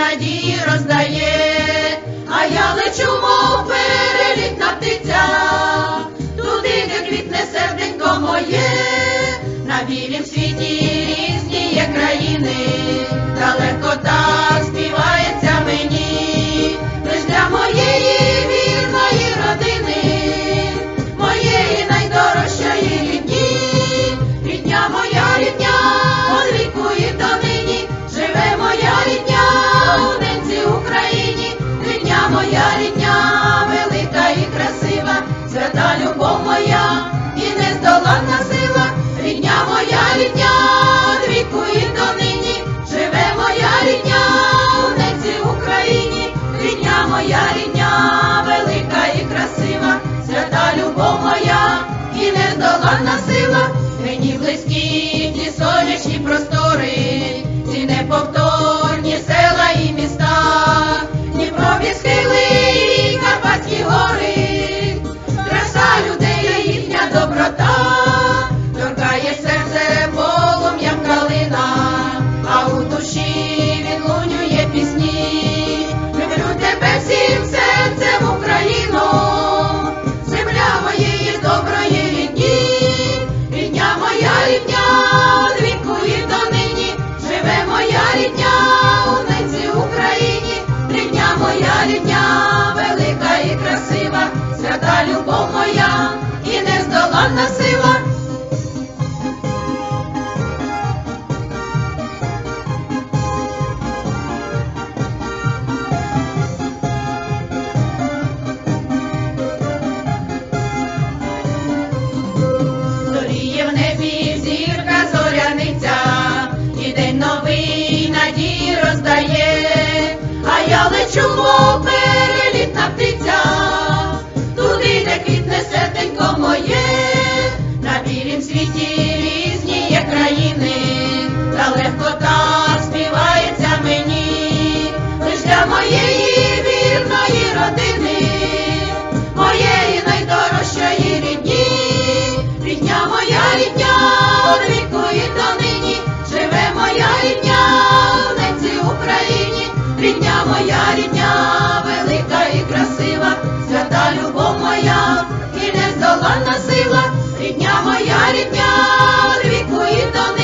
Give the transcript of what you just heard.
надії роздає, а я лечу, мов перелітна птиця, туди, де квітне серденько моє, на білім світі моя рідня, велика і красива, свята любов моя і нездоланна сила, рідня моя рідня, віку і донині, живе моя рідня, у ненці Україні, рідня моя рідня, велика і красива, свята любов моя і нездоланна сила, мені близькі ті сонячні простори, ці неповторні нездоланна світі різні є країни, та легко так співається мені, лиш для моєї вірної родини, О моя, і не здолана сила, рідня моя, рідня, вікує до неї.